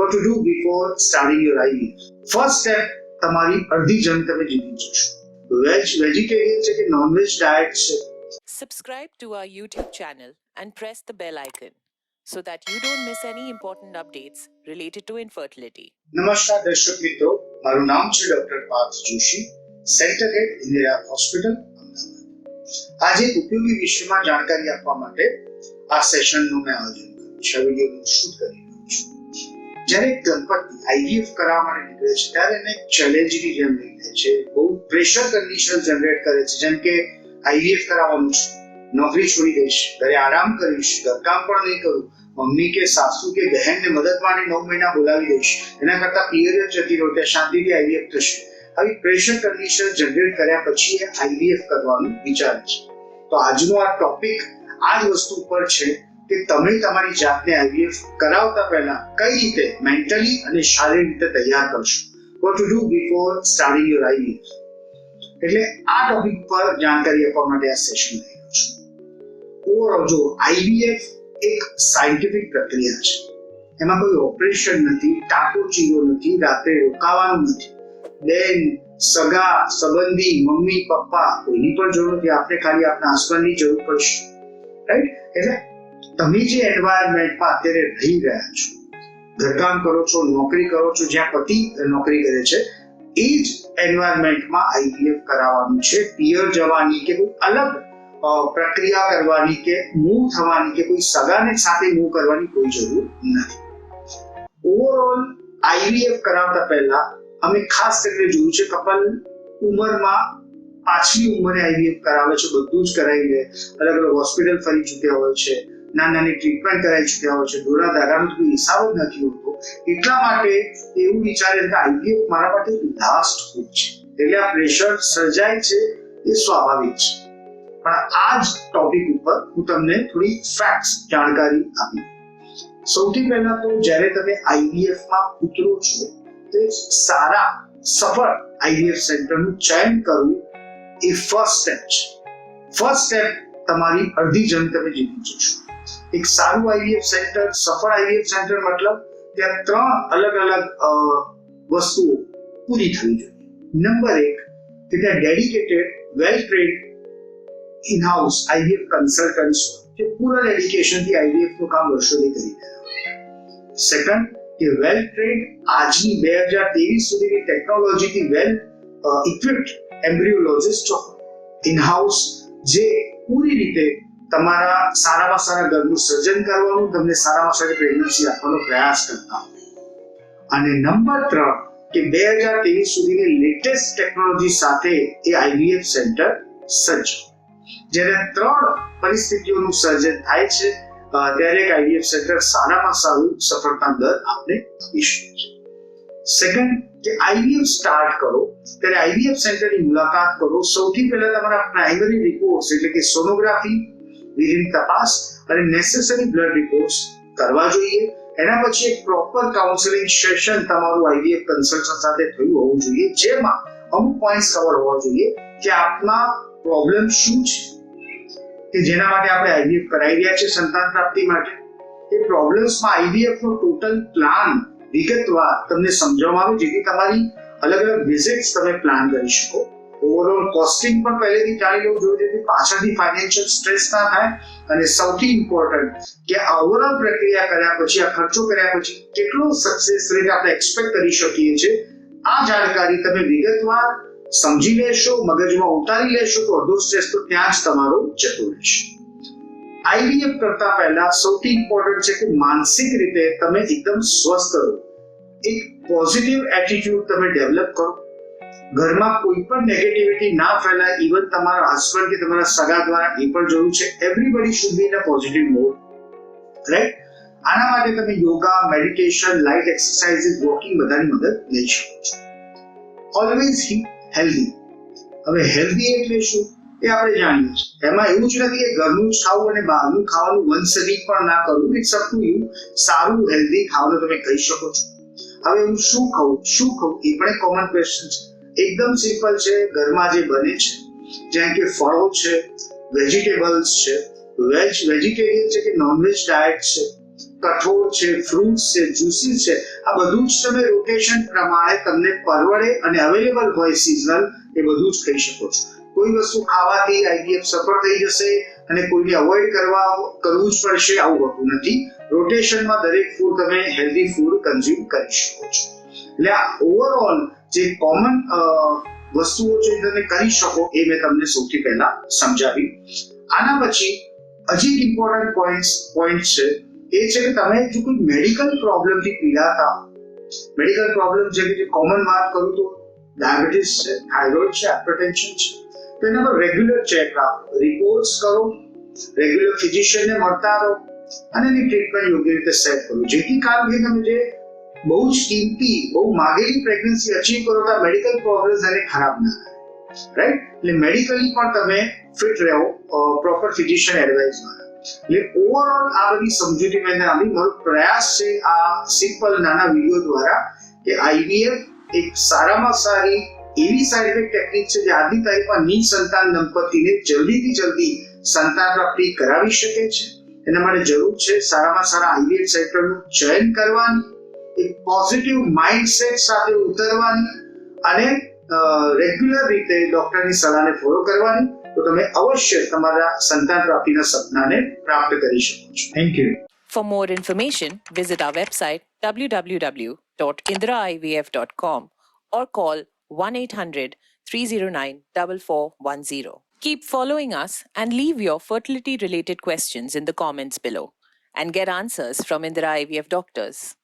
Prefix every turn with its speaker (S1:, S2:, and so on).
S1: what to do before starting your IVF. First step તમારી અડધી જણ તમે જીતી જશો વેજ વેજીટેરિયન છે કે નોનવેજ ડાયટ છે
S2: Subscribe to our YouTube channel and press the bell icon so that you don't miss any important updates related to infertility.
S1: નમસ્કાર દર્શક મિત્રો મારું નામ છે doctor Parth Joshi centre head Indira hospital Ahmedabad આજે એક ઉપયોગી વિષયમાં જાણકારી આપવા માટે આ સેશનનું મેં આયોજન કર્યું છે આ વિડીયોનું શૂટ કરી રહ્યો છું જ્યારે એક આઈવીએફ કરાવવા માટે નીકળે છે, ત્યારે એને ચેલેન્જની જેમ લઈ લે છે. બહુ પ્રેશર કન્ડિશન જનરેટ કરે છે. જેમ કે આઈવીએફ કરાવવાનું છે, નોકરી છોડી દઈશ, ઘરે આરામ કરીશ, ઘરકામ પણ નહીં કરું, મમ્મી કે સાસુ કે બહેનને મદદ માટે નવ મહિના બોલાવી દઈશ, એના કરતા પિયરિયડ જતી રહો, ત્યાં શાંતિથી આઈવીએફ થશે. આવી પ્રેશર કન્ડિશન જનરેટ કર્યા પછી એ આઈવીએફ કરવાનું વિચારે છે. તો આજનો આ ટોપિક આ જ વસ્તુ પર છે. કે તમે તમારી જાતને આઈવીએફ કરાવતા પહેલા કઈ રીતે મેન્ટલી અને શારીરિક રીતે તૈયાર કરશો? What to do before starting your IVF એટલે આ ટોપિક પર જાણકારી આપવા માટે આ સેશન લઈ રહ્યો છું. ઓવરઓલ જો આઈવીએફ એક સાયન્ટિફિક પ્રક્રિયા છે, એમાં કોઈ ઓપરેશન નથી ટાંકો ચીરો નથી, રાત્રે રોકાવાનું નથી, બેન, સગા, સંબંધી, મમ્મી, પપ્પા, કોઈની પણ જરૂર નથી, આપણે ખાલી આપણા હસબન્ડની જરૂર પડશે. રાઈટ એટલે તમે જે એન્વાયરમેન્ટમાં અત્યારે રહી રહ્યા છો, ઘરકામ કરો છો, નોકરી કરો છો, જ્યાં પતિ નોકરી કરે છે, એ જ એન્વાયરમેન્ટમાં આઈવીએફ કરાવવાનું છે, પિયર જવાની કે કોઈ અલગ પ્રક્રિયા કરવાની કે મૂવ થવાની કે કોઈ સગાને સાથે મૂવ કરવાની કોઈ જરૂર નથી. ઓવરઓલ આઈવીએફ કરાવતા પહેલા અમે ખાસ કરીને જોયું છે, કપલ ઉંમરમાં પાછલી ઉંમરે આઈવીએફ કરાવે છે, બધું જ કરાવી લે અલગ અલગ હોસ્પિટલ ફરી ચૂક્યા હોય છે નાની નાની ટ્રીટમેન્ટ કરાવી ચૂક્યા હોય છે. દોરા દાદાનો કોઈ હિસાબ જ નથી હોતો. એટલા માટે એવું વિચારે કે આઈવીએફ મારા માટે લાસ્ટ હોપ છે. એટલે આ પ્રેશર સર્જાય છે એ સ્વાભાવિક છે. પણ આ જ ટોપિક ઉપર હું તમને થોડી ફેક્ટ્સ જાણકારી આપી સૌથી પહેલા તો જ્યારે તમે આઈવીએફમાં ઉતરો છો, તો સારા, સફળ આઈવીએફ સેન્ટરનું ચયન કરવું એ ફર્સ્ટ સ્ટેપ છે. ફર્સ્ટ સ્ટેપ તમારી અડધી જન તમે જીતી જશો. એક સારું આઈવીએફ સેન્ટર સફળ આઈવીએફ સેન્ટર મતલબ ત્યાં ત્રણ અલગ અલગ અ, વસ્તુઓ પૂરી થવી જોઈએ નંબર એક કે ત્યાં dedicated well trained in house IVF consultants જે પૂરા ડેડિકેશનથી આઈવીએફનું કામ વર્ષોથી કરી રહ્યા સેકન્ડ કે વેલ ટ્રેન્ડ આજની બે હજાર ત્રેવીસ સુધીની ટેકનોલોજીથી well equipped embryologist in house જે પૂરી રીતે તમારા સારામાં સારા ઘરનું સર્જન કરવાનું, તમને સારામાં સારી પ્રેગ્નન્સી આપવાનો પ્રયાસ કરતા અને નંબર ત્રણ, કે બે હજાર ત્રેવીસ સુધીની લેટેસ્ટ ટેકનોલોજી સાથે એ આઈવીએફ સેન્ટર સજ્જ. જ્યારે ત્રણ પરિસ્થિતિઓનું સર્જન થાય છે ત્યારે એક આઈવીએફ સેન્ટર સારામાં સારું સફળતા દર આપને આપી શકે છે સેકન્ડ કે આઈવીએફ સ્ટાર્ટ કરો, ત્યારે આઈવીએફ સેન્ટરની મુલાકાત કરો. સૌથી પહેલા તમારા પ્રાઇમરી રિપોર્ટ્સ એટલે કે સોનોગ્રાફી વીર્યની તપાસ અને નેસેસરી બ્લડ રિપોર્ટ્સ કરવા જોઈએ એના પછી એક પ્રોપર કાઉન્સેલિંગ સેશન તમારું આઈવીએફ કન્સલ્ટન્ટ સાથે થયું હોવું જોઈએ જેમાં અમુક પોઈન્ટ્સ કવર હોવા જોઈએ કે આપના પ્રોબ્લેમ શું છે કે જેના માટે આપણે આઈવીએફ કરાવી રહ્યા છે સંતાન પ્રાપ્તિ માટે એ પ્રોબ્લેમ્સમાં આઈવીએફ નો ટોટલ પ્લાન વિગતવાર તમને સમજાવવામાં આવે જેથી તમારી અલગ અલગ વિઝિટ્સ તમે પ્લાન કરી શકો. ઓવરઓલ કોસ્ટિંગ પણ પહેલેથી જાણી લેવું જોઈએ જેથી પાછળથી ફાઇનાન્શિયલ સ્ટ્રેસ ના થાય અને સૌથી ઇમ્પોર્ટન્ટ કે ઓવરઓલ પ્રક્રિયા કર્યા પછી, આ ખર્ચો કર્યા પછી કેટલો સક્સેસ રેટ આપણે એક્સપેક્ટ કરી શકીએ છીએ, આ જાણકારી તમે વિગતવાર સમજી લેશો, મગજમાં ઉતારી લેશો તો અડધો સ્ટ્રેસ તો ત્યાં જ તમારો જતો રહેશે. આઈવીએફ કરતા પહેલા સૌથી ઇમ્પોર્ટન્ટ છે કે માનસિક રીતે તમે એકદમ સ્વસ્થ રહો. એક પોઝિટિવ એટીટ્યુડ તમે ડેવલપ કરો. ઘરમાં કોઈ પણ નેગેટિવિટી ના ફેલાય ઇવન તમારા હસબન્ડ કે તમારા સગા દ્વારા એ પણ જરૂર છે. Everybody should be in a positive mode right આના માટે તમે yoga meditation light exercises walking બધાની મદદ લઈ શકો છો. ઓલવેઝ હેલ્ધી હવે હેલ્ધી એટલે શું? એ આપણે જાણીએ છીએ. એમાં એવું જ નથી કે ઘરનું જ ખાવું અને બહારનું ખાવાનું વીક પણ ના કરવું ઇટ્સ અપ ટુ યુ સારું હેલ્ધી ખાવાનું તમે કહી શકો છો. હવે હું શું ખાઉં શું ખાઉં એ પણ એક કોમન ક્વેશ્ચન છે. એકદમ સિમ્પલ છે, ઘરમાં જે બને છે, જેમ કે ફળો છે, વેજીટેબલ્સ છે, વેજ, વેજીટેરિયન છે કે નોનવેજ ડાયટ છે, કઠોળ છે, ફ્રૂટ્સ છે, જ્યુસીસ છે, આ બધું જ તમે રોટેશન પ્રમાણે તમને પરવડે અને અવેલેબલ હોય સિઝનલ એ બધું જ ખાઈ શકો છો. કોઈ વસ્તુ ખાવાથી આઈડીએફ સફળ થઈ જશે અને કોઈને અવોઇડ કરવા, કરવું જ પડશે, આવું હોતું નથી. રોટેશનમાં દરેક ફૂડ તમે હેલ્ધી ફૂડ કન્ઝ્યુમ કરી શકો છો. એટલે આ ઓવરઓલ જે કોમન વસ્તુઓ જે તમે કરી શકો એ મેં તમને સૌથી પહેલા સમજાવી. આના પછી હજી ઇમ્પોર્ટન્ટ પોઈન્ટ પોઈન્ટ છે. એ છે કે તમે જો કોઈ મેડિકલ પ્રોબ્લેમથી પીડાતા મેડિકલ પ્રોબ્લેમ જેમ કે કોમન વાત કરું તો ડાયાબિટીસ છે થાઇરોઇડ છે હાઇપરટેન્શન છે, તો એના પર રેગ્યુલર ચેક રાખો. રિપોર્ટ્સ કરો રેગ્યુલર ફિઝિશિયનને મળતા રહો અને એની ટ્રીટમેન્ટ યોગ્ય રીતે સેટ કરો. જેથી કારણ કે તમે જે બહુ જ કિંમતી, બહુ માગેલી પ્રેગ્નન્સી અચીવ કરો તો મેડિકલ પ્રોગ્રેસ એને ખરાબ ના થાય. રાઈટ એટલે મેડિકલી પણ તમે ફિટ રહો પ્રોપર ફિઝિશિયન એડવાઇસ દ્વારા એટલે ઓવરઓલ આ બધી સમજૂતી મેં આપી. મારો પ્રયાસ છે આ સિમ્પલ નાના વીડિયો દ્વારા કે આઈવીએફ એક સારામાં સારી એવી સાયન્ટિફિક ટેકનિક છે જે આજની તારીખમાં નિસંતાન દંપતીને જલ્દીથી જલ્દી સંતાન પ્રાપ્તિ કરાવી શકે છે. એના માટે જરૂર છે સારામાં સારા આઈવીએફ સેન્ટરનું ચયન કરવાની. એક પોઝિટિવ માઇન્ડસેટ સાથે ઉતરવાની અને રેગ્યુલર રીતે ડોક્ટરની સલાહને ફોલો કરવાની તો તમે અવશ્ય તમારા સંતાન પ્રાપ્તિના સપનાને પ્રાપ્ત કરી શકો છો thank you
S2: For more information, visit our website www.indraivf.com or call 1 800 309 4410. Keep following us and leave your fertility related questions in the comments below and get answers from Indira IVF doctors.